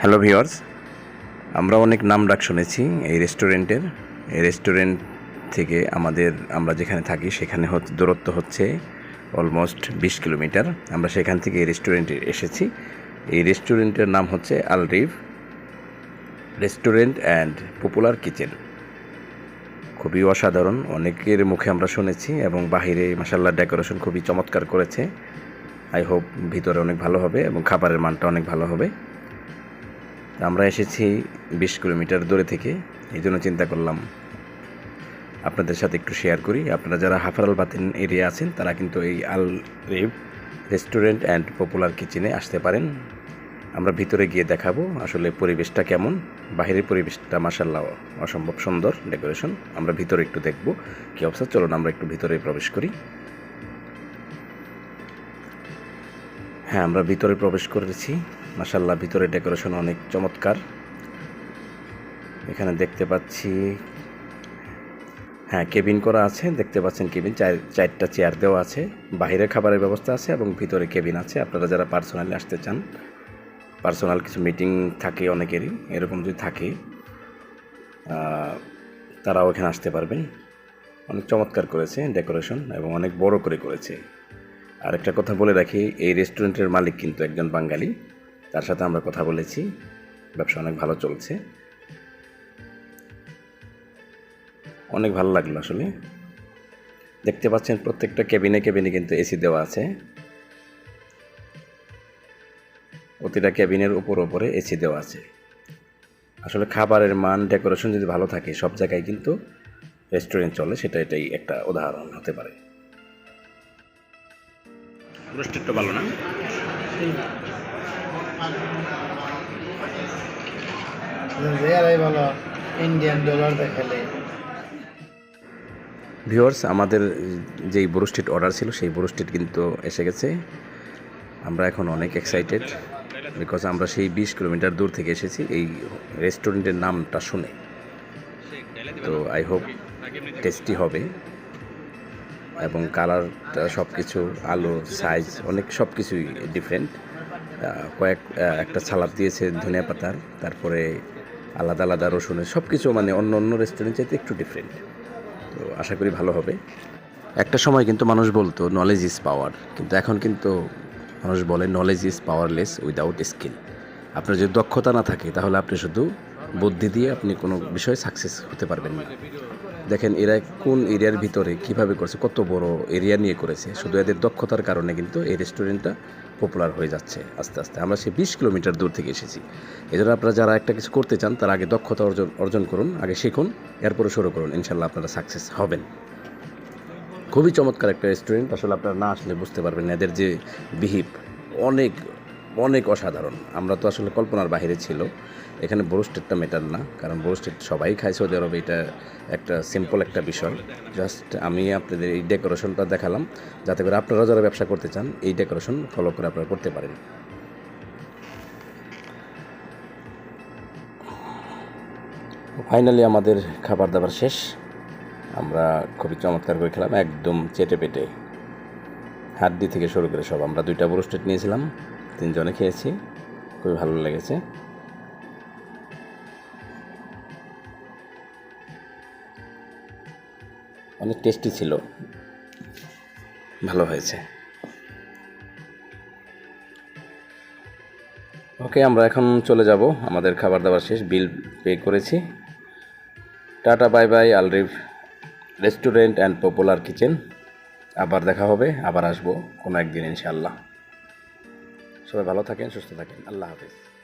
Hello viewers আমরা অনেক নাম ডাক শুনেছি এই রেস্টুরেন্টের এই রেস্টুরেন্ট থেকে আমাদের, আমরা যেখানে থাকি, সেখানে দূরত্ব হচ্ছে অলমোস্ট বিশ কিলোমিটার। আমরা সেখান থেকে এই রেস্টুরেন্টে এসেছি। এই রেস্টুরেন্টের নাম হচ্ছে Al Reef restaurant and popular kitchen. খুবই অসাধারণ, অনেকের মুখে আমরা শুনেছি এবং বাহিরে মাসাল্লাহ ডেকোরেশন খুবই চমৎকার করেছে। আই হোপ ভিতরে অনেক ভালো হবে এবং খাবারের মানটা অনেক ভালো হবে। আমরা এসেছি বিশ কিলোমিটার দূরে থেকে, এই জন্য চিন্তা করলাম আপনাদের সাথে একটু শেয়ার করি। আপনারা যারা হাফারাল বাতিন এরিয়া আছেন, তারা কিন্তু এই Al Reef restaurant and popular কিচেনে আসতে পারেন। আমরা ভিতরে গিয়ে দেখাবো আসলে পরিবেশটা কেমন। বাহিরের পরিবেশটা মাসাল্লাহ অসম্ভব সুন্দর ডেকোরেশন। আমরা ভিতরে একটু দেখব কী অবস্থা। চলুন আমরা একটু ভিতরে প্রবেশ করি। হ্যাঁ আমরা ভিতরে প্রবেশ করেছি। মাসাল্লাহ ভিতরে ডেকোরেশন অনেক চমৎকার। এখানে দেখতে পাচ্ছি হ্যাঁ কেবিন করা আছে। দেখতে পাচ্ছেন কেবিন, চার, চারটা চেয়ার দেওয়া আছে। বাইরে খাবারের ব্যবস্থা আছে এবং ভিতরে কেবিন আছে। আপনারা যারা পার্সোনালি আসতে চান পার্সোনাল কিছু মিটিং থাকে অনেকেরই, এরকম যদি থাকে তারাও এখানে আসতে পারবেন অনেক চমৎকার করেছে ডেকোরেশন এবং অনেক বড় করে করেছে। আর একটা কথা বলে রাখি, এই রেস্টুরেন্টের মালিক কিন্তু একজন বাঙালি, তার সাথে আমরা কথা বলেছি, ব্যবসা অনেক ভালো চলছে। অনেক ভালো লাগল আসলে। দেখতে পাচ্ছেন প্রত্যেকটা কেবিনে কেবিনে কিন্তু এসি দেওয়া আছে। প্রতিটা ক্যাবিনের উপর ওপরে এসি দেওয়া আছে। আসলে খাবারের মান ডেকোরেশন যদি ভালো থাকে সব জায়গায় কিন্তু রেস্টুরেন্ট চলে সেটা এটাই একটা উদাহরণ হতে পারে। রোস্টেডটা ভালো না? এরাই ভালো ইন্ডিয়ান ডলার দেখালে। ভিউয়ার্স আমাদের যেই ব্রোস্টেড অর্ডার ছিল সেই ব্রোস্টেড কিন্তু এসে গেছে। আমরা এখন অনেক এক্সাইটেড বিকজ আমরা সেই বিশ কিলোমিটার দূর থেকে এসেছি, এই রেস্টুরেন্টের নামটা শুনে। তো আই হোপ টেস্টি হবে এবং কালারটা সব কিছু আলো সাইজ অনেক সব কিছুই ডিফারেন্ট কয়েক একটা সালাদ দিয়েছে ধনিয়া পাতার, তারপরে আলাদা আলাদা রসুনের সব কিছু মানে অন্য অন্য রেস্টুরেন্ট চাইতে একটু ডিফারেন্ট তো আশা করি ভালো হবে। একটা সময় কিন্তু মানুষ বলতো নলেজ ইজ পাওয়ার কিন্তু এখন কিন্তু মানুষ বলে knowledge is powerless without skill আপনার যদি দক্ষতা না থাকে, তাহলে আপনি শুধু বুদ্ধি দিয়ে আপনি কোনো বিষয়ে সাকসেস হতে পারবেন না। দেখেন, এরা কোন এরিয়ার ভিতরে কীভাবে করেছে, কত বড় এরিয়া নিয়ে করেছে, শুধু এদের দক্ষতার কারণে কিন্তু এই রেস্টুরেন্টটা পপুলার হয়ে যাচ্ছে আস্তে আস্তে। আমরা সেই বিশ কিলোমিটার দূর থেকে এসেছি। এজন্য আপনারা যারা একটা কিছু করতে চান, তার আগে দক্ষতা অর্জন অর্জন করুন, আগে শিখুন, এরপরে শুরু করুন। ইনশাল্লাহ আপনারা সাকসেস হবেন। খুবই চমৎকার একটা রেস্টুরেন্ট আসলে আপনারা না আসলে বুঝতে পারবেন এদের যে বিহিপ অনেক অনেক অসাধারণ। আমরা তো আসলে কল্পনার বাইরে ছিল। এখানে ব্রোস্টেডটা মেটার না, কারণ ব্রোস্টেড সবাই খায় সৌদি আরবে এটা একটা সিম্পল একটা বিষয়। জাস্ট আমি আপনাদের এই ডেকোরেশনটা দেখালাম, যাতে করে আপনারা যারা ব্যবসা করতে চান, এই ডেকোরেশন ফলো করে আপনারা করতে পারেন। ফাইনালি আমাদের খাবার দাবার শেষ। আমরা খুবই চমৎকার করে খেলাম, একদম চেটে পেটে। হাড্ডি থেকে শুরু করে সব, আমরা দুইটা ব্রোস্টেড নিয়েছিলাম, তিনজনে খেয়েছি, খুবই ভালো লেগেছে। অনেক টেস্টি ছিল, ভালো হয়েছে। ওকে, আমরা এখন চলে যাব, আমাদের খাবার দাবার শেষ, বিল পে করেছি। Tata, bye bye, Al Reef. Restaurant and popular kitchen. আবার দেখা হবে, আবার আসব কোনো একদিন ইনশাআল্লাহ। সবাই ভালো থাকেন, সুস্থ থাকেন। আল্লাহ হাফিজ।